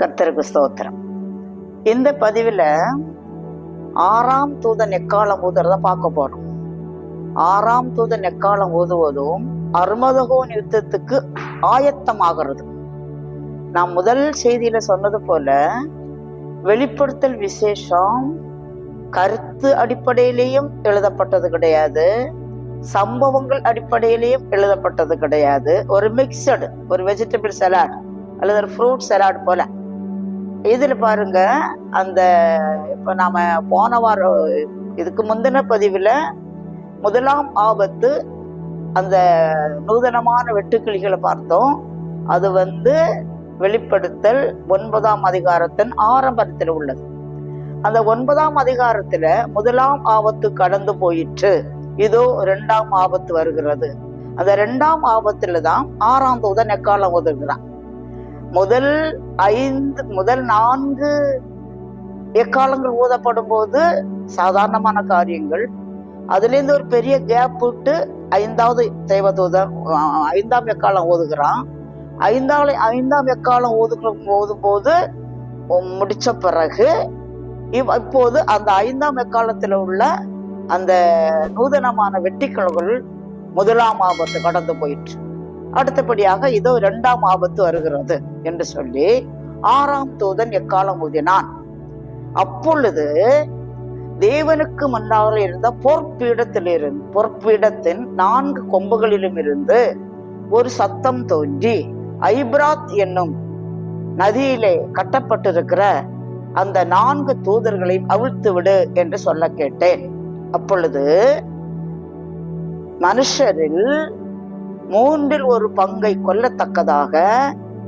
கர்த்தருக்கு ஸ்தோத்திரம். இந்த பதிவில் ஆறாம் தூதன் எக்காலம் ஊதுறத பார்க்க போறோம். ஆறாம் தூதன் எக்காலம் ஊதுவதும் அருமதகோன் யுத்தத்துக்கு ஆயத்தமாகிறது. நான் முதல் செய்தியில சொன்னது போல வெளிப்படுத்தல் விசேஷம் கருத்து அடிப்படையிலேயும் எழுதப்பட்டது கிடையாது. சம்பவங்கள் அடிப்படையிலேயும் எழுதப்பட்டது கிடையாது. ஒரு மிக்சடு ஒரு வெஜிடபிள் சலாட் அல்லது ஒரு ஃப்ரூட் சலாட் போல. இதில் பாருங்க அந்த இப்போ நாம் போன வாரம் இதுக்கு முந்தின பதிவில் முதலாம் ஆபத்து அந்த நூதனமான வெட்டுக்கிளிகளை பார்த்தோம். அது வந்து வெளிப்படுத்தல் ஒன்பதாம் அதிகாரத்தின் ஆரம்பத்தில் உள்ளது. அந்த ஒன்பதாம் அதிகாரத்துல முதலாம் ஆபத்து கடந்து போயிற்று. இதோ ரெண்டாம் ஆபத்து வருகிறது. அந்த ரெண்டாம் ஆபத்துல தான் ஆறாம் தூதன் எக்காலம் உதவுகிறான்? முதல் ஐந்து முதல் நான்கு எக்காலங்கள் ஊதப்படும் போது சாதாரணமான காரியங்கள். அதுலேருந்து ஒரு பெரிய கேப் விட்டு ஐந்தாவது தேவதூதன் ஐந்தாம் எக்காலம் ஓதுகிறான். ஐந்தாவது ஐந்தாம் எக்காலம் ஓதுகிற ஓதும் போது முடிச்ச பிறகு இவ் இப்போது அந்த ஐந்தாம் எக்காலத்தில் உள்ள அந்த நூதனமான வெட்டிக்கிழங்குகள் முதலாம் ஆபத்து கடந்து போயிற்று. அடுத்தபடியாக இதோ இரண்டாம் ஆபத்து வருகிறது என்று சொல்லி ஆறாம் தூதன் எக்காலம் ஊதினான். அப்பொழுது தேவனுக்கு முன்னால் இருந்த பொற்பீடத்திலிருந்து பொற்பீடத்தின் நான்கு கொம்புகளிலும் இருந்து ஒரு சத்தம் தோன்றி ஐப்ராத் என்னும் நதியிலே கட்டப்பட்டிருக்கிற அந்த நான்கு தூதர்களையும் அவிழ்த்து விடு என்று சொல்ல கேட்டேன். அப்பொழுது மனுஷரில் மூன்றில் ஒரு பங்கை கொல்லத்தக்கதாக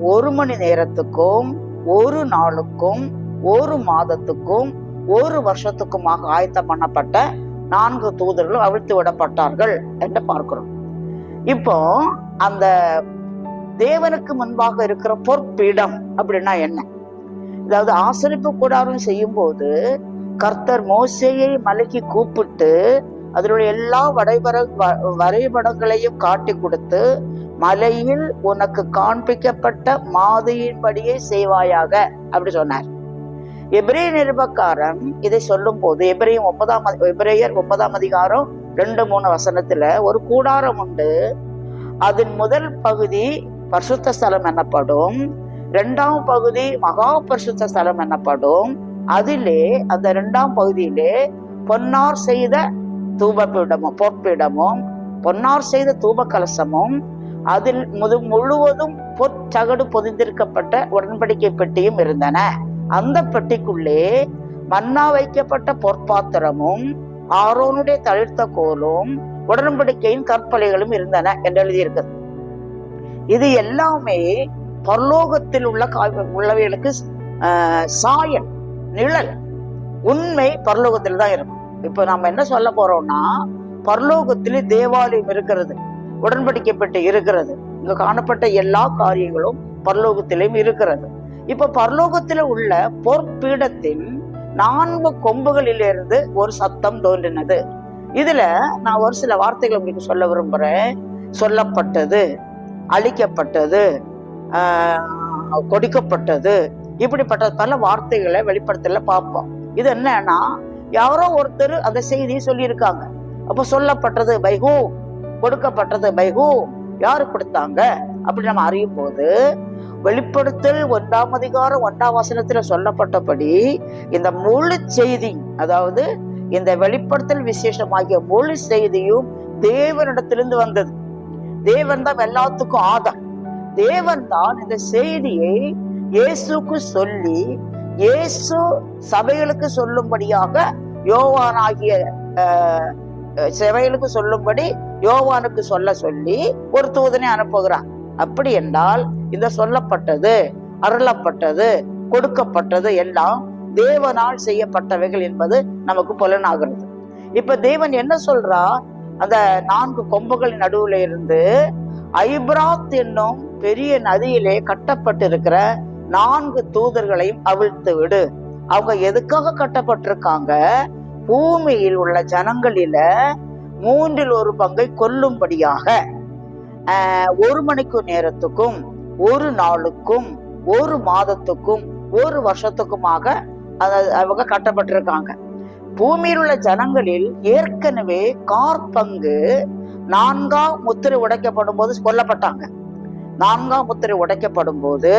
ஒரு மணி நேரத்துக்கும் ஒரு நாளுக்கும் ஒரு மாதத்துக்கும் ஒரு வருஷத்துக்குமாக ஆயத்தம் பண்ணப்பட்ட நான்கு தூதர்களும் அவிழ்த்து விடப்பட்டார்கள் என்று பார்க்கிறோம். இப்போ அந்த தேவனுக்கு முன்பாக இருக்கிற பொற்பீடம் அப்படின்னா என்ன? அதாவது ஆசரிப்பு கூடாரம் செய்யும் போது கர்த்தர் மோசையை மலைக்கு கூப்பிட்டு அதனுடைய எல்லா வரைபட வ- வரைபடங்களையும் காட்டி கொடுத்து மலையில் உனக்கு காண்பிக்கப்பட்ட மாதியின்படியே செய்வாயாக அப்படி சொன்னார். எபிரேய நிருபக்காரன் இதை சொல்லும் போது எபிரேயும் ஒன்பதாம் எபிரேயர் ஒன்பதாம் அதிகாரம் ரெண்டு மூணு வசனத்துல ஒரு கூடாரம் உண்டு. அதன் முதல் பகுதி பரிசுத்த ஸ்தலம் எனப்படும் இரண்டாம் பகுதி மகா பரிசுத்த ஸ்தலம் எனப்படும் அதிலே அந்த இரண்டாம் பகுதியிலே பொன்னார் செய்த தூபபீடமும் பொற்பீடமும் பொன்னார் செய்த தூப கலசமும் அதில் முது முழுவதும் பொற்சகடு பொதிந்திருக்கப்பட்ட உடன்படிக்கை பெட்டியும் இருந்தன. அந்த பெட்டிக்குள்ளே மன்னா வைக்கப்பட்ட பொற்பாத்திரமும் ஆரோனுடைய தளிர்த்த கோலும் உடன்படிக்கையின் கற்பலைகளும் இருந்தன என்று எழுதியிருக்கிறது. இது எல்லாமே பரலோகத்தில் உள்ள உள்ளவைகளுக்கு ஆஹ், சாயல் நிழல் உண்மை பரலோகத்தில் தான் இருக்கும். இப்போ நம்ம என்ன சொல்ல போறோம்னா பரலோகத்திலே தேவாலயம் இருக்கிறது உடன்படிக்கப்பட்டு இருக்கிறது. இங்க காணப்பட்ட எல்லா காரியங்களும் பரலோகத்திலும் இருக்கிறது. இப்ப பரலோகத்தில் உள்ள பொற்பீடத்தின் நான்கு கொம்புகளிலிருந்து ஒரு சத்தம் தோன்றினது. இதுல நான் ஒரு சில வார்த்தைகள் உங்களுக்கு சொல்ல விரும்புறேன். சொல்லப்பட்டது அழிக்கப்பட்டது கொடுக்கப்பட்டது இப்படிப்பட்ட பல வார்த்தைகளை வெளிப்படுத்தல பார்ப்போம். இது என்னன்னா யாரோ ஒருத்தர் அந்த செய்தியை சொல்லியிருக்காங்க. அப்ப சொல்லப்பட்டது பைஹூ கொடுக்கப்பட்டது பைஹூ யாரு கொடுத்தாங்க? அப்படி நம்ம அறியும் போது வெளிப்படுத்தல் ஒன்றாம் அதிகாரம் ஒன்றாம் வசனத்துல சொல்லப்பட்டபடி இந்த முழு செய்தி அதாவது இந்த வெளிப்படுத்தல் விசேஷமாகிய முழு செய்தியும் தேவனிடத்திலிருந்து வந்தது. தேவன் தான் எல்லாத்துக்கும் ஆதார். தேவன் தான் இந்த செய்தியை இயேசுக்கு சொல்லி இயேசு சபைகளுக்கு சொல்லும்படியாக யோவானாகிய சபைகளுக்கு சொல்லும்படி யோவானுக்கு சொல்ல சொல்லி ஒரு தூதனை அனுப்புகிறான். அப்படி என்றால் இந்த சொல்லப்பட்டது அருளப்பட்டது கொடுக்கப்பட்டது எல்லாம் தேவனால் செய்யப்பட்டவைகள் என்பது நமக்கு புலனாகிறது. இப்ப தேவன் என்ன சொல்றா? அந்த நான்கு கொம்புகளின் நடுவுல இருந்து ஐப்ராத் என்னும் பெரிய நதியிலே கட்டப்பட்டிருக்கிற நான்கு தூதர்களையும் அவிழ்த்து விடு. அவங்க எதுக்காக கட்டப்பட்டிருக்காங்க? பூமியில் உள்ள ஜனங்களில மூன்றில் ஒரு பங்கை கொல்லும்படியாக. ஒரு மணிக்கு நேரத்துக்கும் ஒரு நாளுக்கும் ஒரு மாதத்துக்கும் ஒரு வருஷத்துக்குமாக அவங்க கட்டப்பட்டிருக்காங்க. பூமியில் உள்ள ஜனங்களில் ஏற்கனவே கார் பங்கு நான்காம் முத்திரை உடைக்கப்படும் போது கொல்லப்பட்டாங்க. நான்காம் முத்திரை உடைக்கப்படும் போது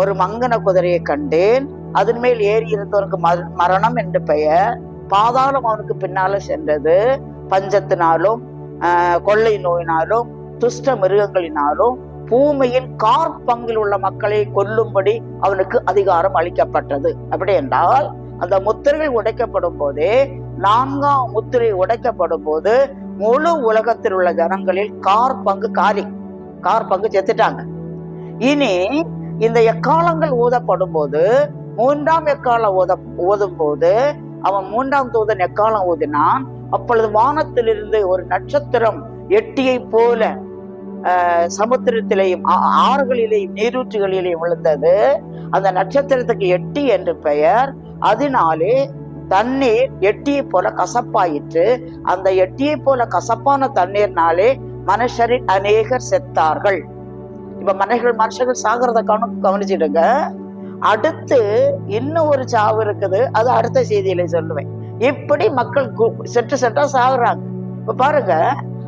ஒரு மங்கன குதிரையை கண்டேன். அதன் மேல் ஏறி இருந்தவனுக்கு மரணம் என்று பெயர். பாதாளம் அவனுக்கு பின்னால சென்றது. பஞ்சத்தினாலும் கொள்ளை நோயினாலும் துஷ்ட மிருகங்களினாலும் பூமியின் கார் பங்கில் உள்ள மக்களை கொல்லும்படி அவனுக்கு அதிகாரம் அளிக்கப்பட்டது. அப்படி என்றால் அந்த முத்திரைகள் உடைக்கப்படும் போதே நான்காம் முத்திரை உடைக்கப்படும் போது முழு உலகத்தில் உள்ள ஜனங்களில் கார் பங்கு காரி கார் பங்கு செத்துட்டாங்க. இனி இந்த எக்காலங்கள் ஊதப்படும் போது மூன்றாம் எக்காலம் ஓத ஊதும் போது அவன் மூன்றாம் தூதன் எக்காலம் ஊதினான் அப்பொழுது வானத்திலிருந்து ஒரு நட்சத்திரம் எட்டியை போல சமுத்திரத்திலேயும் ஆறுகளிலேயும் நீரூற்றுகளிலேயும் விழுந்தது. அந்த நட்சத்திரத்துக்கு எட்டி என்று பெயர். அதனாலே தண்ணீர் எட்டியை போல கசப்பாயிற்று. அந்த எட்டியை போல கசப்பான தண்ணீர்னாலே மனுஷரில் அநேகர் செத்தார்கள். இப்ப மனைகள் மனுஷர்கள் சாகிறத கவனம் கவனிச்சிடுங்க. அடுத்து இன்னும் ஒரு சாவு இருக்குது? அது அடுத்த செய்தியில சொல்லுவேன். இப்படி மக்கள் செட்டு செட்டா சாகுறாங்க? இப்ப பாருங்க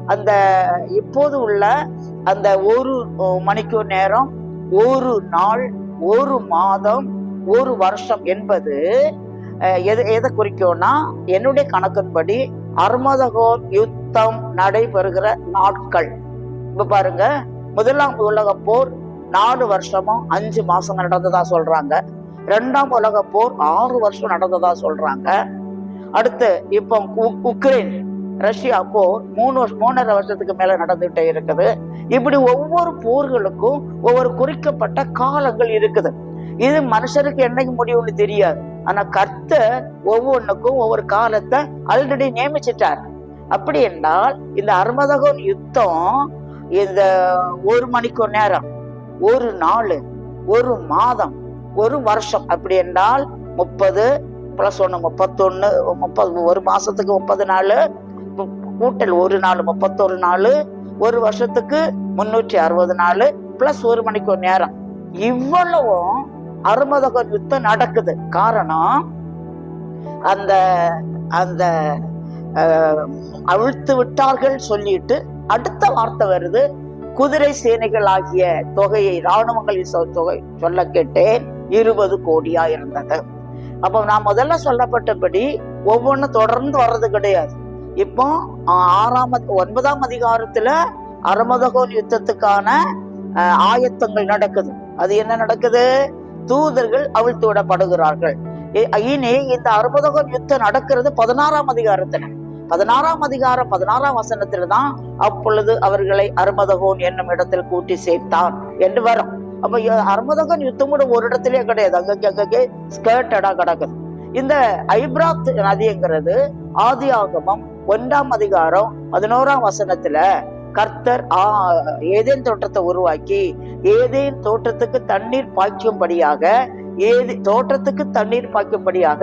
அந்த இப்போது உள்ள அந்த ஒரு அஹ், மணிக்கூர் நேரம் ஒரு நாள் ஒரு மாதம் ஒரு வருஷம் என்பது எது எதை குறிக்கும்னா என்னுடைய கணக்கின்படி அர்மதகோர் யுத்தம் நடைபெறுகிற நாட்கள். இப்ப பாருங்க முதலாம் உலக போர் நாலு வருஷமும் அஞ்சு மாசம் நடந்ததா சொல்றாங்க. ரெண்டாம் உலக போர் ஆறு வருஷம் நடந்ததா சொல்றாங்க. அடுத்து இப்போ உக்ரைன் ரஷ்யா போர் மூணு வருஷம் மூணரை வருஷத்துக்கு மேல நடந்துகிட்டே இருக்குது. இப்படி ஒவ்வொரு போர்களுக்கும் ஒவ்வொரு குறிக்கப்பட்ட காலங்கள் இருக்குது. இது மனுஷருக்கு என்னைக்கு முடியும்னு தெரியாது. ஆனா கர்த்தர் ஒவ்வொன்றுக்கும் ஒவ்வொரு காலத்தை ஆல்ரெடி நியமிச்சிட்டார். அப்படி என்றால் இந்த அர்மதகோன் யுத்தம் இந்த ஒரு மணிக்கு நேரம் ஒரு நாள் ஒரு மாதம் ஒரு வருஷம். அப்படி என்றால் முப்பது பிளஸ் ஒன்று முப்பத்தொன்னு முப்பது ஒரு மாசத்துக்கு முப்பது நாள் கூட்டல் ஒரு நாள் முப்பத்தொரு நாள் ஒரு வருஷத்துக்கு முன்னூற்றி அறுபது நாள் பிளஸ் ஒரு மணிக்கு ஒரு நேரம். இவ்வளவும் அருமதக யுத்தம் நடக்குது. காரணம் அந்த அந்த அழுத்து அவிழ்த்து விட்டார்கள் சொல்லிட்டு அடுத்த வார்த்தை வருது குதிரை சேனைகள் ஆகிய தொகையை இராணுவங்களின் தொகை சொல்ல கேட்டேன் இருபது கோடியா இருந்தது. அப்போ நான் முதல்ல சொல்லப்பட்டபடி ஒவ்வொன்றும் தொடர்ந்து வர்றது கிடையாது. இப்போ ஆறாம் ஒன்பதாம் அதிகாரத்துல அருமதகோன் யுத்தத்துக்கான ஆயத்தங்கள் நடக்குது. அது என்ன நடக்குது? தூதர்கள் அவிழ்த்து விடப்படுகிறார்கள். இ- இனி இந்த அருமதகோன் யுத்தம் நடக்கிறது பதினாறாம் அதிகாரத்துல. பதினாறாம் அதிகாரம் பதினாறாம் வசனத்துல தான் அப்பொழுது அவர்களை அருமதகோன் என்னும் இடத்தில் கூட்டி சேர்த்தான் என்று வரும். அப்ப அருமதகன் யுத்தம் கூட ஒரு இடத்திலே கிடையாது. அங்கங்கே அங்கங்கே ஸ்கேட்டடா கிடக்குது. இந்த ஐப்ராத் நதிங்கிறது ஆதி ஆகமம் ஒன்றாம் அதிகாரம் பதினோராம் வசனத்துல கர்த்தர் ஆ, ஏதேன் தோட்டத்தை உருவாக்கி ஏதேன் தோட்டத்துக்கு தண்ணீர் பாய்க்கும்படியாக ஏது தோட்டத்துக்கு தண்ணீர் பாய்க்கும்படியாக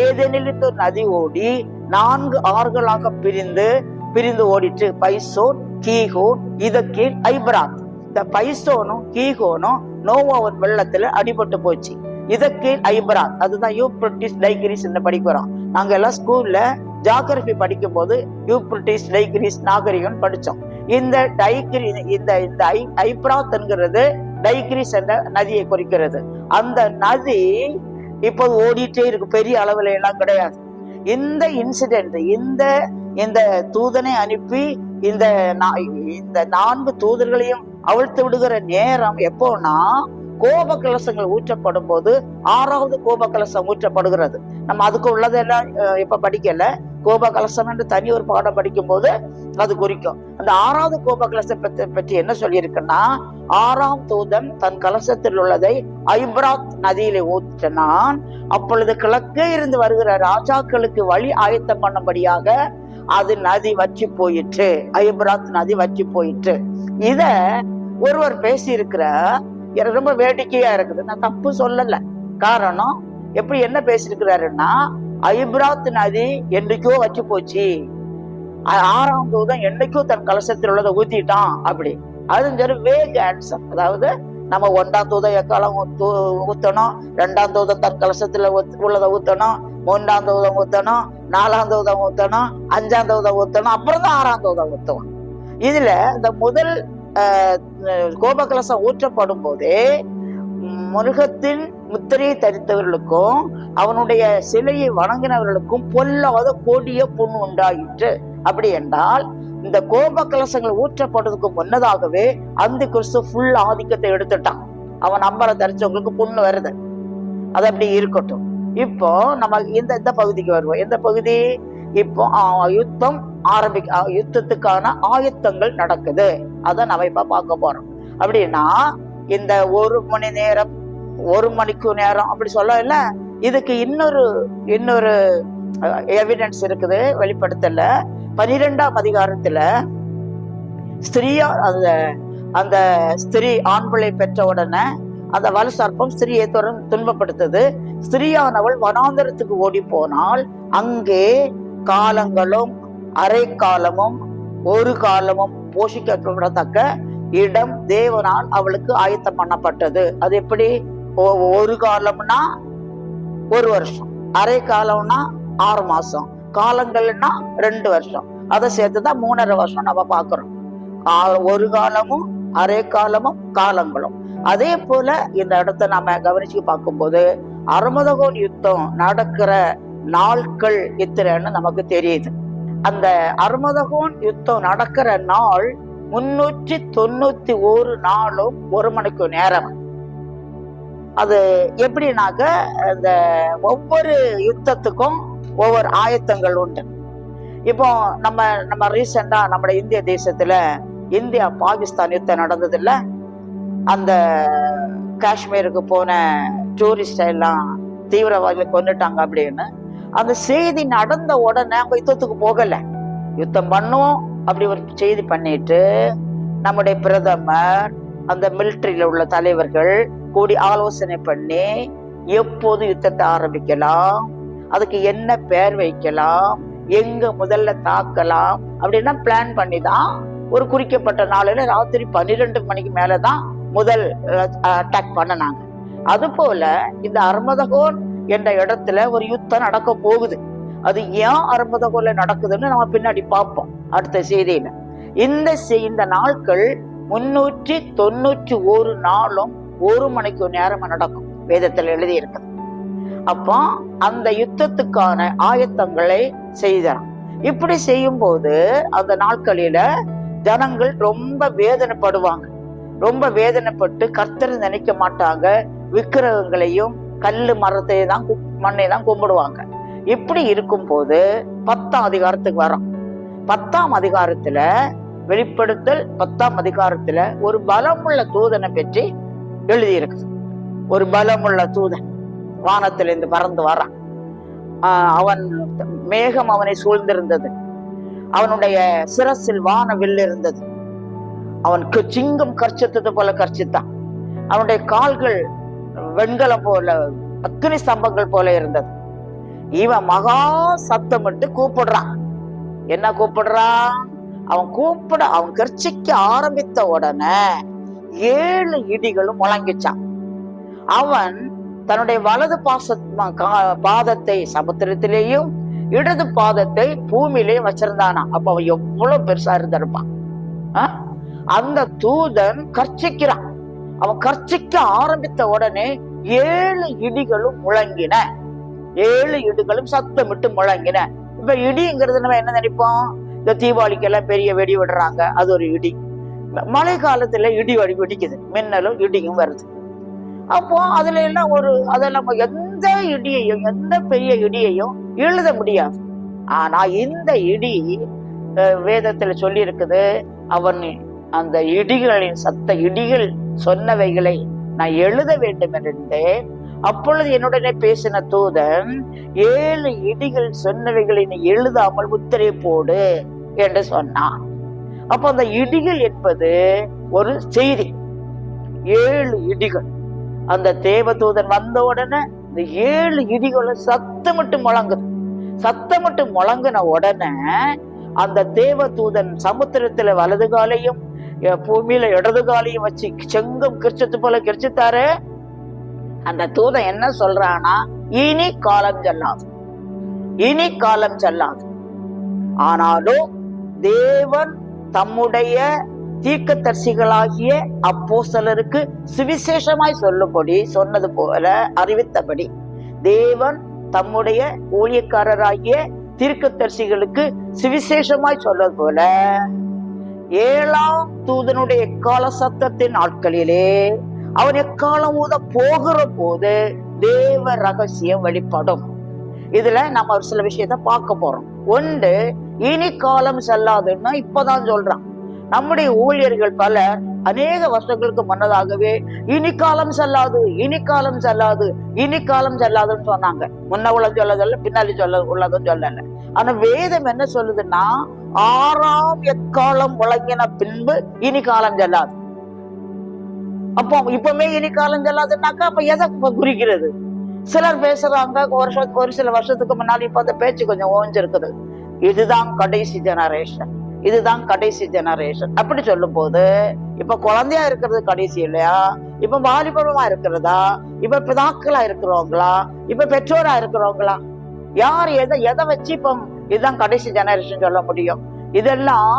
ஏதேனிலிருந்து ஒரு நதி ஓடி நான்கு ஆறுகளாக பிரிந்து பிரிந்து ஓடிட்டு பைசோன் கீகோன் இதக்கீழ் ஐபராத். இந்த பைசோனும் கீகோனும் நோவாவின் வெள்ளத்துல அடிபட்டு போச்சு. இதக்கீழ் ஐப்ராத். அதுதான் யூப்ரட்டிஸ் டைகிரிஸ் படிக்கிறோம். நாங்க எல்லாம் ஸ்கூல்ல ஜாகிரபி படிக்கும் போது யூப்ரட்டிஸ் டைகிரிஸ் நாகரிகம் படிச்சோம் இந்த டைகிரி இந்த இந்த ஐ ஐப்ராத் என்கிறது டைகிரிஸ் என்ற நதியை குறிக்கிறது. அந்த நதி இப்போது ஓடிட்டே இருக்கு. பெரிய அளவுல எல்லாம் கிடையாது. இந்த இன்சிடென்ட் இந்த இந்த தூதனை அனுப்பி இந்த நா- இந்த நான்கு தூதர்களையும் அவிழ்த்து விடுகிற நேரம் எப்போன்னா கோப கலசங்கள் ஊற்றப்படும் போது ஆறாவது கோப கலசம் ஊற்றப்படுகிறது. நம்ம அதுக்கு உள்ளதெல்லாம் இப்ப படிக்கல. கோப கலசம் என்று தனி ஒரு பாடம் படிக்கும் போது அது குறிக்கும். அந்த ஆறாவது கோப கலசத்தை பற்றி என்ன சொல்லியிருக்குன்னா ஆறாம் தூதன் தன் கலசத்தில் உள்ளதை ஐப்ராத் நதியிலே ஊற்றினான். அப்பொழுது கிழக்கே இருந்து வருகிற ராஜாக்களுக்கு வழி ஆயத்தம் பண்ணும்படியாக அது நதி வற்றி போயிற்று. ஐப்ராத் நதி வற்றி போயிற்று. இத ஒருவர் பேசியிருக்கிற எனக்கு ரொம்ப வேடிக்கையா இருக்குது. நான் தப்பு சொல்லல. காரணம் எப்படி என்ன பேசியிருக்கிறாருன்னா ஐப்ராத் நதி என்றைக்கோ வச்சு போச்சு. ஆறாம் தூதம் என்னைக்கோ தன் கலசத்தில் உள்ளதை ஊத்திட்டான் அப்படி. அது சரி வேக் ஆன்சர் அதாவது நம்ம ஒன்றாம் தூதம் எக்காலம் ஊத்தணும்? ரெண்டாம் தூதம் தன் கலசத்துல உள்ளதை ஊத்தணும்? மூன்றாம் தூதம் ஊத்தணும்? நாலாம் தூதம் ஊத்தணும்? அஞ்சாம் தூதம் ஊத்தணும்? அப்புறம் தான் ஆறாம் தூதம் ஊத்துவோம் இதுல இந்த முதல் கோபகலசம் ஊற்றப்படும் போதே முருகத்தின் முத்திரையை தரித்தவர்களுக்கும் அவனுடைய சிலையை வணங்கினவர்களுக்கும் பொல்லாத கொடிய புண் உண்டாயிற்று. அப்படி என்றால் இந்த கோப கலசங்கள் ஊற்றப்படுறதுக்கு முன்னதாகவே அந்த கிறிஸ்து ஃபுல் ஆதிக்கத்தை எடுத்துட்டான். அவன் அம்பரை தரிச்சவங்களுக்கு புண்ணு வருது. அது அப்படி இருக்கட்டும். இப்போ நம்ம இந்த இந்த பகுதிக்கு வருவோம். எந்த பகுதி? இப்போ யுத்தம் ஆரம்பி யுத்தத்துக்கான ஆயத்தங்கள் நடக்குது. அதை நம்ம இப்ப பார்க்க போறோம். அப்படின்னா இந்த ஒரு மணி நேரம் ஒரு மணிக்கு நேரம் அப்படி சொல்ல இல்ல இதுக்கு இன்னொரு இன்னொரு எவிடன்ஸ் இருக்குது வெளிப்படுத்தல. பனிரெண்டாம் அதிகாரத்துல ஸ்திரீயா அந்த அந்த ஸ்திரீ ஆண் பிள்ளை பெற்ற உடனே அந்த வலு சர்ப்பம் ஸ்திரியை துரம் துன்பப்படுத்தது. ஸ்திரியானவள் வனாந்தரத்துக்கு ஓடி போனால் அங்கே காலங்களும் அரை காலமும் ஒரு காலமும் போஷிக்கப்படத்தக்க இடம் தேவனால் அவளுக்கு ஆயத்தம் பண்ணப்பட்டது. அது எப்படி? ஒரு காலம்னா ஒரு வருஷம் அரை காலம்னா ஆறு மாசம் காலங்கள்னா ரெண்டு வருஷம். அதை சேர்த்துதான் மூணரை வருஷம் நம்ம பாக்குறோம் ஆ- ஒரு காலமும் அரை காலமும் காலங்களும். அதே போல இந்த இடத்த நாம கவனிச்சு பார்க்கும்போது அருமதகோன் யுத்தம் நடக்கிற நாட்கள் இத்தனைன்னு நமக்கு தெரியுது. அந்த அருமதகோன் யுத்தம் நடக்கிற நாள் முன்னூற்றி தொண்ணூத்தி ஒரு நாளும் ஒரு மணிக்கு நேரம். அது எப்படின்னாக்க அந்த ஒவ்வொரு யுத்தத்துக்கும் ஒவ்வொரு ஆயத்தங்கள் உண்டு. இப்போ நம்ம நம்ம ரீசெண்டா நம்ம இந்திய தேசத்துல இந்தியா பாகிஸ்தான் யுத்தம் நடந்தது இல்ல அந்த காஷ்மீருக்கு போன டூரிஸ்ட் எல்லாம் தீவிரவாதிகளை கொண்டுட்டாங்க அப்படின்னு அந்த செய்தி நடந்த உடனே அவங்க யுத்தத்துக்கு போகல. யுத்தம் பண்ணுவோம் அப்படி ஒரு செய்தி பண்ணிட்டு நம்முடைய பிரதமர் அந்த மிலிட்ரியில உள்ள தலைவர்கள் கூடி ஆலோசனை பண்ணி எப்போது யுத்தத்தை ஆரம்பிக்கலாம் அதுக்கு என்ன பெயர் வைக்கலாம் எங்க முதல்ல தாக்கலாம் அப்படின்னா பிளான் பண்ணி தான் ஒரு குறிக்கப்பட்ட நாளில ராத்திரி பன்னிரெண்டு மணிக்கு மேலதான் முதல் அட்டாக் பண்ணனாங்க. அது போல இந்த அர்மதகோன் என்ற இடத்துல ஒரு யுத்தம் நடக்க போகுது. அது ஏன் அர்மதகோன்ல நடக்குதுன்னு நம்ம பின்னாடி பார்ப்போம். அடுத்த செய்தியில. இந்த இந்த நாட்கள் முன்னூற்றி தொண்ணூற்றி ஒரு நாளும் ஒரு மணிக்கு நேரம் நடக்கும். வேதத்தில் எழுதி இருக்குது அப்போ அந்த யுத்தத்துக்கான ஆயத்தங்களை செய்தார் இப்படி செய்யும் போது அந்த நாட்களில ஜனங்கள் ரொம்ப வேதனைப்படுவாங்க. ரொம்ப வேதனைப்பட்டு கர்த்தர் நினைக்க மாட்டாங்க. விக்கிரகங்களையும் கல்லு மரத்தை தான் மண்ணை தான் கும்பிடுவாங்க. இப்படி இருக்கும் போது பத்தாம் அதிகாரத்துக்கு வரோம் பத்தாம் அதிகாரத்துல வெளிப்படுத்தல் பத்தாம் அதிகாரத்துல ஒரு பலமுள்ள தூதனை பற்றி எழுதியிருக்குது ஒரு பலமுள்ள தூதன் வானத்திலிருந்து பறந்து வரான் ஆஹ் அவன் மேகம் அவனை சூழ்ந்திருந்தது. அவனுடைய சிரசில் வான வில் இருந்தது. அவன் சிங்கம் கர்ச்சித்தது போல கர்ச்சித்தான். அவனுடைய கால்கள் வெண்கலம் போல அக்னி ஸ்தம்பங்கள் போல இருந்தது. இவன் மகா சத்தமிட்டு கூப்பிடுறான். என்ன கூப்பிடுறான்? அவன் கூப்பிட அவன் கர்ச்சிக்க ஆரம்பித்த உடனே ஏழு இடிகளும் முழங்கிச்சான். அவன் தன்னுடைய வலது பாச பாதத்தை சமுத்திரத்திலேயும் இடது பாதத்தை பூமியிலேயும் வச்சிருந்தானா. அப்ப அவன் எவ்வளவு பெருசா இருந்திருப்பான். ஆ? அந்த தூதன் கர்ச்சிக்கிறான் அவன் கர்ச்சிக்க ஆரம்பித்த உடனே ஏழு இடிகளும் முழங்கின. ஏழு இடிகளும் சத்தமிட்டு முழங்கின. இப்ப இடிங்கிறது நம்ம என்ன நினைப்போம்? இந்த தீபாவளிக்கெல்லாம் பெரிய வெடி விடுறாங்க. அது ஒரு இடி. மழை காலத்துல இடி வடி வெடிக்குது. மின்னலும் இடியும் வருது. அப்போ அதுல எல்லாம் ஒரு அதெல்லாம் எந்த இடியையும் எந்த பெரிய இடியையும் எழுத முடியாது. ஆனா இந்த இடி வேதத்துல சொல்லி இருக்குது அவன் அந்த இடிகளின் சத்த இடிகள் சொன்னவைகளை நான் எழுத வேண்டும் என்றேன் அப்பொழுது என்னுடனே பேசின தூதன் ஏழு இடிகள் சொன்னவைகளை நீ எழுதாமல் முத்திரை போடு என்று சொன்னான். அப்போ அந்த இடிகள் என்பது ஒரு செய்தி. ஏழு இடிகள். அந்த தேவதூதன் வந்த உடனே இந்த ஏழு இடிகளும் சத்தமிட்டு முழங்குது. சத்தமிட்டு முழங்கின உடனே அந்த தேவதூதன் சமுத்திரத்துல வலது காலையும் பூமியில இடது காலையும் வச்சு செங்கம் கிரிச்சத்து போல கிரிச்சுத்தாரு அந்த தூதன் என்ன சொல்றானா இனி காலம் செல்லாது. இனி காலம் செல்லாது. ஆனாலும் தேவன் தம்முடைய தீர்க்கதரிசிகளாகிய சிலருக்கு சுவிசேஷமாய் சொல்லும்படி சொன்னது போல அறிவித்தபடி தேவன் தம்முடைய ஊழியக்காரராகிய தீர்க்கதரிசிகளுக்கு சுவிசேஷமாய் சொல்றது போல ஏழாம் தூதனுடைய எக்கால சத்தத்தின் நாட்களிலே அவன் எக்காலம் ஊத போகிற போது தேவ ரகசியம் வெளிப்படும். இதுல நம்ம ஒரு சில விஷயத்த பார்க்க போறோம். ஒன்று இனி காலம் செல்லாதுன்னா இப்பதான் சொல்றான். நம்முடைய ஊழியர்கள் பல அநேக வருஷங்களுக்கு முன்னதாகவே இனி காலம் செல்லாது இனி காலம் செல்லாது இனி காலம் செல்லாதுன்னு சொன்னாங்க. முன்ன உள்ள சொல்லதில்ல பின்னாடி சொல்ல உள்ளதும் சொல்லல. ஆனா வேதம் என்ன சொல்லுதுன்னா ஆறாம் எக்காலம் முழங்கின பின்பு இனி காலம் செல்லாது. அப்போ இப்பவுமே இனி காலம் செல்லாதுன்னாக்கா அப்ப எதை குறிக்கிறது? சிலர் பேசுறாங்க ஒரு ஒரு சில வருஷத்துக்கு முன்னாடி இப்ப அந்த பேச்சு கொஞ்சம் ஓஞ்சிருக்குது. இதுதான் கடைசி ஜெனரேஷன் இதுதான் கடைசி ஜெனரேஷன் அப்படி சொல்லும் போது இப்ப குழந்தையா இருக்கிறது கடைசி இல்லையா? இப்ப வாலிபமா இருக்கிறதா? இப்ப பிதாக்களா இருக்கிறவங்களா? இப்ப பெற்றோரா இருக்கிறவங்களா? யார் எதை எதை வச்சு இப்போ இதுதான் கடைசி ஜெனரேஷன் சொல்ல முடியும். இதெல்லாம்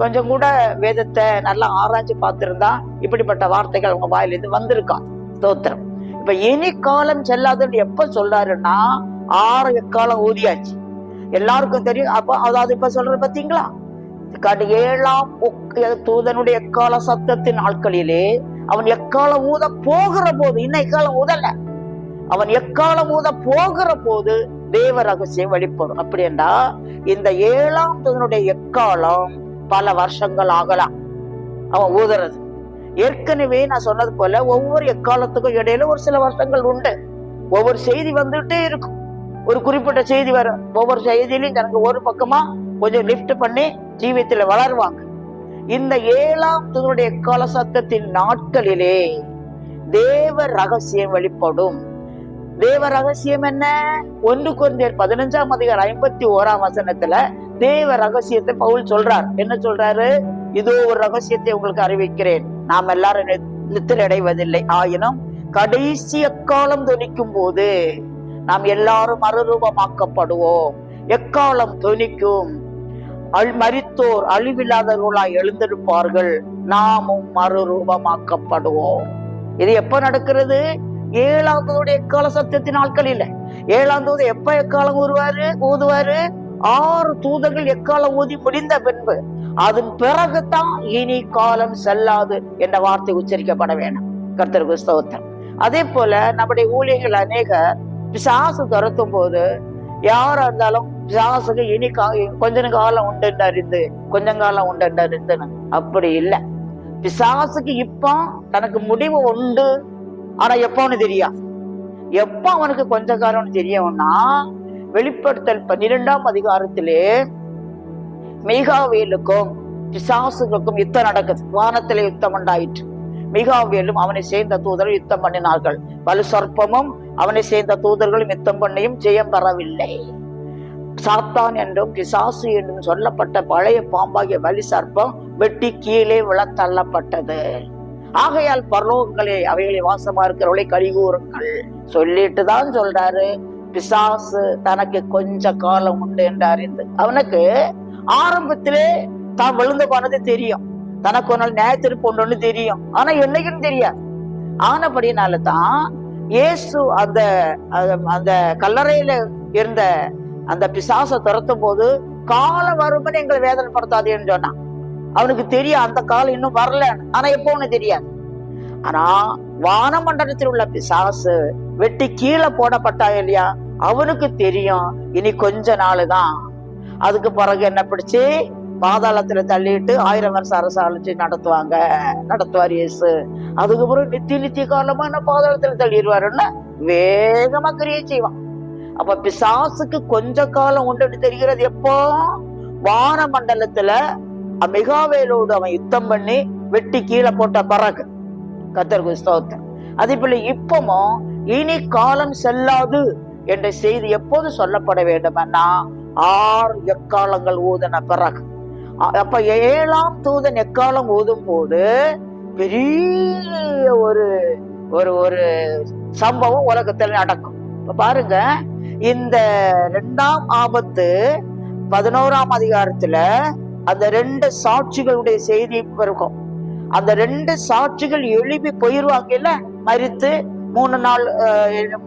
கொஞ்சம் கூட வேதத்தை நல்லா ஆராய்ச்சி பார்த்துருந்தா இப்படிப்பட்ட வார்த்தைகள் அவங்க வாயிலிருந்து வந்திருக்கான் ஸ்தோத்திரம். இப்ப இனி காலம் செல்லாதுன்னு எப்ப சொல்றாருன்னா ஆறு எக்காலம் ஊதியாச்சு. எல்லாருக்கும் தெரியும். அப்ப அதாவது இப்ப சொல்ற பாத்தீங்களா? கடு ஏழாம் தூதனுடைய எக்கால சத்தத்தின் நாட்களிலே அவன் எக்காலம் ஊத போகிற போது இன்னும் எக்காலம் ஊதல. அவன் எக்காலம் ஊத போகிற போது தேவ ரகசியம் வெளிப்படும். அப்படின்னா இந்த ஏழாம் தூதனுடைய எக்காலம் பல வருஷங்கள் ஆகலாம். அவன் ஊதுறது. ஏற்கனவே நான் சொன்னது போல ஒவ்வொரு எக்காலத்துக்கும் இடையில ஒரு சில வருஷங்கள் உண்டு. ஒவ்வொரு செய்தி வந்துட்டே இருக்கும். ஒரு குறிப்பிட்ட செய்தி வரும். ஒவ்வொரு செய்தியிலையும் தனக்கு ஒரு பக்கமா கொஞ்சம் லிஃப்ட் பண்ணி ஜீவியத்துல வளருவாங்க. இந்த ஏழாம் தூதனுடைய கால சத்தத்தின் நாட்களிலே தேவ ரகசியம் வெளிப்படும். தேவ ரகசியம் என்ன? ஒன்று குழந்தையர் பதினஞ்சாம் அதிகாரம் ஐம்பத்தி ஓராம் வசனத்துல தேவ ரகசியத்தை பவுல் சொல்றார். என்ன சொல்றாரு? இதோ ஒரு ரகசியத்தை உங்களுக்கு அறிவிக்கிறேன். நாம் எல்லாரும் நித்திரடைவதில்லை. அடைவதில்லை ஆயினும் கடைசி எக்காலம் துணிக்கும் போது நாம் எல்லாரும் மறுரூபமாக்கப்படுவோம். எக்காலம் துணிக்கும்? அழ் மறித்தோர் அழிவில்லாதவர்களாய் எழுந்திருப்பார்கள். நாமும் மறுரூபமாக்கப்படுவோம். இது எப்ப நடக்கிறது? ஏழாம் தூதுடைய எக்கால சத்தியத்தின் நாட்களில் ஏழாம் தூது எப்ப எக்காலம் ஊறுவாரு? ஊதுவாரு? ஆறு தூதர்கள் எக்காலம் ஊதி முடிந்த பின்பு அதன் பிறகுதான் இனி காலம் செல்லாது என்ற வார்த்தை உச்சரிக்கப்பட வேணும் கர்த்தர் கிறிஸ்தவத்தன் அதே போல நம்முடைய ஊழியர்கள் அநேக பிசாசு துரத்தும் போது யாரா இருந்தாலும் பிசாசுக்கு இனி கா கொஞ்ச காலம் உண்டு அறிந்து கொஞ்ச காலம் உண்டு அறிந்துன்னு. அப்படி இல்லை. பிசாசுக்கு இப்போ தனக்கு முடிவு உண்டு. ஆனா எப்போன்னு தெரியா? எப்ப அவனுக்கு கொஞ்ச காலம்னு தெரியும்னா வெளிப்படுத்தல் பன்னிரெண்டாம் அதிகாரத்திலே மிகாவேலுக்கும் பிசாசுகளுக்கும் யுத்தம் நடக்குது. வானத்திலே யுத்தம் உண்டாயிற்று. மிகாவேலும் அவனை சேர்ந்த தூதர்கள் யுத்தம் பண்ணினார்கள். வலு சர்ப்பமும் அவனை சேர்ந்த தூதர்களும் யுத்தம் பண்ணியும் ஜெயம் பெறவில்லை. சாத்தான் என்றும் பிசாசு என்றும் சொல்லப்பட்ட பழைய பாம்பாகிய வலி சர்ப்பம் வெட்டி கீழே விழ தள்ளப்பட்டது ஆகையால் பரலோகங்களே அவைகளை வாசமா இருக்கிறவளை கழிகூறுங்கள் சொல்லிட்டு தான் சொல்றாரு. பிசாசு தனக்கு கொஞ்ச காலம் உண்டு என்று. அறிந்து அவனுக்கு ஆரம்பத்திலே தான் விழுந்து போனது தெரியும். தனக்கு ஒரு நாள் நியாயத்திருப்பு ஒன்று தெரியும். ஆனா என்னைக்குன்னு தெரியாது. ஆனபடினால தான் இயேசு அந்த அந்த- அந்த கல்லறையில இருந்த அந்த பிசாசை துரத்தும் போது காலம் வரும்னு எங்களை வேதனைப்படுத்தாதேன்னு சொன்னான். அவனுக்கு தெரியும் அந்த காலம் இன்னும் வரல. ஆனா எப்போன்னு தெரியாது. ஆனா வானமண்டலத்தில் உள்ள பிசாசு வெட்டி கீழே போடப்பட்டா இல்லையா? அவனுக்கு தெரியும். இனி கொஞ்ச நாள் தான். அதுக்கு பிறகு என்ன பிடிச்சு? பாதாளத்துல தள்ளிட்டு ஆயிரம் வருஷம் அரசாட்சி நடத்துவாங்க. நடத்துவார் இயேசு. அதுக்கப்புறம் நித்திய நித்திய காலமா என்ன பாதாளத்துல தள்ளிடுவாருன்னு வேகமா கிரியை செய்வான். அப்ப பிசாசுக்கு கொஞ்ச காலம் உண்டு தெரிகிறது எப்போ? வான மண்டலத்துல மிகாவேலோடு அவன் யுத்தம் பண்ணி வெட்டி கீழே போட்ட பிறகு கத்தருக்கு ஸ்தோத்திரம். அதே போல இப்பமும் இனி காலம் செல்லாது என்ற செய்தி எப்போது சொல்லப்பட வேண்டும்னா ஆறு எக்காலங்கள் ஊதன பிறகு. அப்ப ஏழாம் தூதன் எக்காலம் ஊதும் போது பெரிய ஒரு ஒரு ஒரு சம்பவம் உலகத்தில் நடக்கும். இப்ப பாருங்க இந்த ரெண்டாம் ஆபத்து பதினோராம் அதிகாரத்துல அந்த ரெண்டு சாட்சிகளுடைய செய்தி இருக்கும் அந்த ரெண்டு சாட்சிகள் எழுப்பி போயிருவாங்கல்ல? மறித்து மூணு நாள்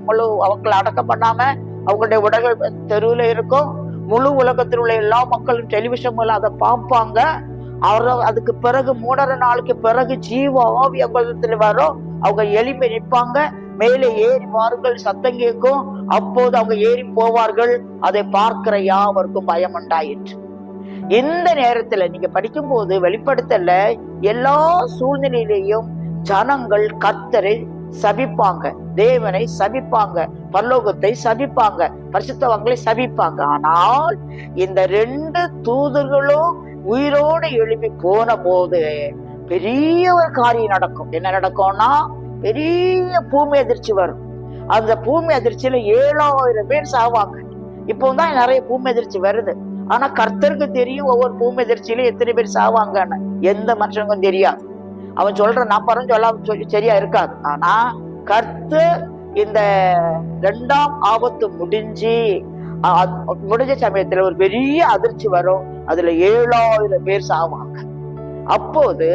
முழு அவங்களை அடக்கம் பண்ணாம அவங்களுடைய உடல்கள் தெருவில் இருக்கும். முழு உலகத்தில் உள்ள எல்லா மக்களும் டெலிவிஷன் மூலம் அதை பார்ப்பாங்க. அவர் அதுக்கு பிறகு மூணரை நாளுக்கு பிறகு ஜீவ ஆவி அவங்களிடத்துல வரும். அவங்க எளிமை நிற்பாங்க. மேலே ஏறி வாருங்கள் சத்தம் கேட்கும். அப்போது அவங்க ஏறி போவார்கள். அதை பார்க்கிற யாவருக்கும் பயம் உண்டாயிற்று இந்த நேரத்துல? நீங்க படிக்கும்போது வெளிப்படுத்தல எல்லா சூழ்நிலையிலையும் ஜனங்கள் கத்தரை சபிப்பாங்க. தேவனை சபிப்பாங்க. பரலோகத்தை சபிப்பாங்க. பரிசுத்தவங்களை சபிப்பாங்க. ஆனால் இந்த ரெண்டு தூதர்களும் உயிரோடு எழுப்பி போன போது பெரிய ஒரு காரியம் நடக்கும். என்ன நடக்கும்னா பெரிய பூமி அதிர்ச்சி வரும். அந்த பூமி அதிர்ச்சியில ஏழாயிரம் பேர் சாவாங்க. இப்போ தான் நிறைய பூமி அதிர்ச்சி வருது. ஆனா கர்த்தருக்கு தெரியும் ஒவ்வொரு பூமி எதிர்ச்சியிலும் எத்தனை பேர் சாவாங்கன்னு. எந்த மனுஷனுக்கும் தெரியாது. அவன் சொல்ற நம்பரும் சொல்ல சொல்லி சரியா இருக்காது. ஆனா கர்த்தர் இந்த ரெண்டாம் ஆபத்து முடிஞ்சு முடிஞ்ச சமயத்துல ஒரு பெரிய அதிர்ச்சி வரும். அதுல ஏழாயிரம் பேர் சாவாங்க. அப்போது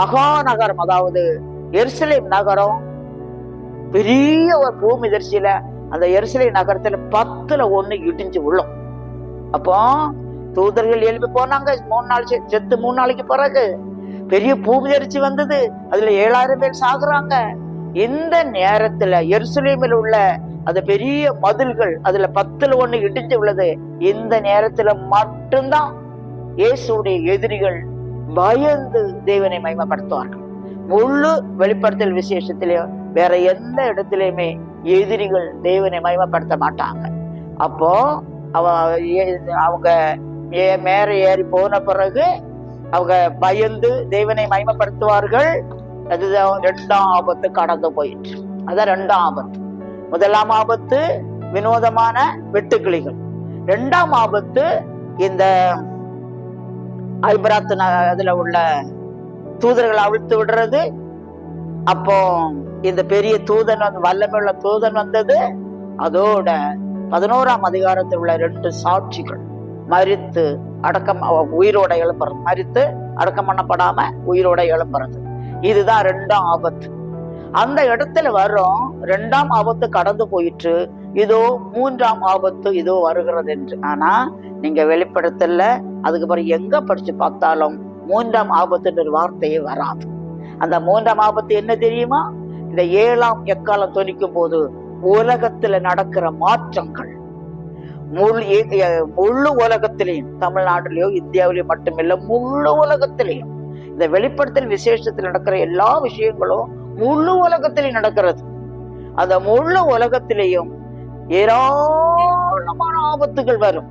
மகாநகரம் அதாவது எருசலேம் நகரம் பெரிய ஒரு பூமி அதிர்ச்சியில அந்த எருசலேம் நகரத்துல பத்துல ஒண்ணு இடிஞ்சு உள்ளோம் அப்போ தூதர்கள் எழுப்பி போனாங்க. மூணு நாள் செத்து மூணு நாளைக்கு பிறகு. பெரிய பூமி வந்தது. அதுல ஏழாயிரம் பேர் சாகுறாங்க. இந்த நேரத்துல எருசலேமில் உள்ள அந்த பெரிய மதில்கள் அதுல பத்துல ஒண்ணு இடிஞ்சு உள்ளது. இந்த நேரத்துல மட்டும்தான் இயேசுடைய எதிரிகள் பயந்து தேவனை மயமப்படுத்துவார்கள் முழு வெளிப்படுத்தல் விசேஷத்திலையும் வேற எந்த இடத்திலையுமே எதிரிகள் தேவனை மயமப்படுத்த மாட்டாங்க. அப்போ அவ ஏ- அவங்க ஏ- மேற ஏறி போன பிறகு அவங்க பயந்து தேவனை மயமப்படுத்துவார்கள் அதுதான் ரெண்டாம் ஆபத்து கடந்து போயிற்று. அதான் ரெண்டாம் ஆபத்து. முதலாம் ஆபத்து வினோதமான வெட்டுக்கிளிகள். ரெண்டாம் ஆபத்து இந்த ஐபராத்து ந- அதுல உள்ள தூதர்களை அவிழ்த்து விடுறது. அப்போ இந்த பெரிய தூதன் வந்து வல்லமையுள்ள தூதன் வந்தது. அதோட பதினோராம் அதிகாரத்தில் உள்ள ரெண்டு சாட்சிகள். மறித்து அடக்கம் உயிரோட எழுப்புறது. மறித்து அடக்கம் பண்ணப்படாம உயிரோட எழுப்புறது. இதுதான் ரெண்டாம் ஆபத்து. அந்த இடத்துல வரும் ரெண்டாம் ஆபத்து கடந்து போயிட்டு இதோ மூன்றாம் ஆபத்து இதோ வருகிறது என்று. ஆனா நீங்க வெளிப்படுத்தல. அதுக்கு பிறகு எங்க படிச்சு பார்த்தாலும் மூன்றாம் ஆபத்துன்ற வார்த்தையே வராது. அந்த மூன்றாம் ஆபத்து என்ன தெரியுமா? இந்த ஏழாம் எக்காலம் துணிக்கும் போது உலகத்துல நடக்கிற மாற்றங்கள். முழு முழு உலகத்திலையும் தமிழ்நாட்டிலையோ இந்தியாவிலேயோ மட்டுமில்ல முழு உலகத்திலையும் இந்த வெளிப்படுத்தல் விசேஷத்தில் நடக்கிற எல்லா விஷயங்களும் முழு உலகத்திலையும் நடக்கிறது. அந்த முழு உலகத்திலையும் ஏராளமான ஆபத்துகள் வரும்.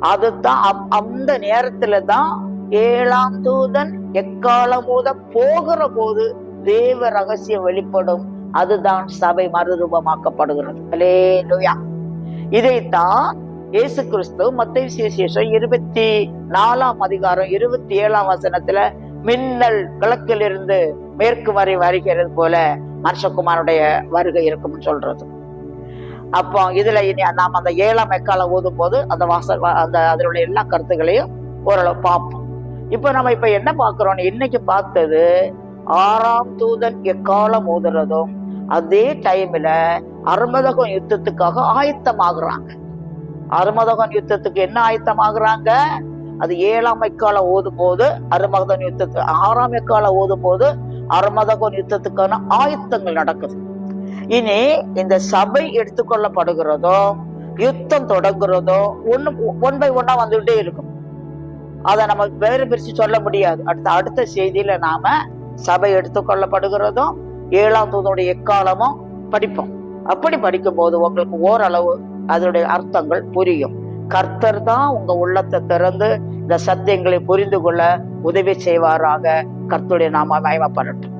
அதுதான் அப்- அந்த நேரத்துல தான் ஏழாம் தூதன் எக்காலம் போகிற போது தேவ ரகசியம் வெளிப்படும். அதுதான் சபை மறுரூபமாக்கப்படுகிறது. அல்லேலூயா இதைத்தான் இயேசு கிறிஸ்து மத்திய விசேஷம் இருபத்தி நாலாம் அதிகாரம் இருபத்தி ஏழாம் வசனத்துல மின்னல் கிழக்கிலிருந்து மேற்கு வரை வருகிறது போல மனுஷகுமாருடைய வருகை இருக்கும்னு சொல்றது. அப்போ இதுல இனி நாம் அந்த ஏழாம் எக்கால ஊதும் போது அந்த வாசல் வ- அந்த அதில் உள்ள எல்லா கருத்துகளையும் ஓரளவு பார்ப்போம். இப்போ நம்ம இப்ப என்ன பார்க்கிறோம்? இன்னைக்கு பார்த்தது ஆறாம் தூதன் எக்காலம் ஊதுறதும் அதே டைம்ல அருமதகம் யுத்தத்துக்காக ஆயத்தமாகுறாங்க. அருமதகம் யுத்தத்துக்கு என்ன ஆயத்தமாகுறாங்க? அது ஏழாம் எக்காலம் ஓதும் போது அருமதன் யுத்தத்துக்கு ஆறாம் எக்காலம் ஓதும் போது அருமதகன் யுத்தத்துக்கான ஆயத்தங்கள் நடக்குது. இனி இந்த சபை எடுத்துக்கொள்ளப்படுகிறதோ யுத்தம் தொடங்குறதோ ஒன்னு ஒன் பை ஒன்னா வந்துகிட்டே இருக்கும். அதை நம்ம வேறு பிரிச்சு சொல்ல முடியாது. அடுத்த அடுத்த செய்தியில நாம சபை எடுத்துக்கொள்ளப்படுகிறதும் ஏழாம் தூதனுடைய எக்காலமும் படிப்போம். அப்படி படிக்கும் போது உங்களுக்கு ஓரளவு அதனுடைய அர்த்தங்கள் புரியும். கர்த்தர் தான் உங்க உள்ளத்தை திறந்து இந்த சத்தியங்களை புரிந்து கொள்ள உதவி செய்வாராக. கர்த்தருடைய நாம மயமப்படட்டும்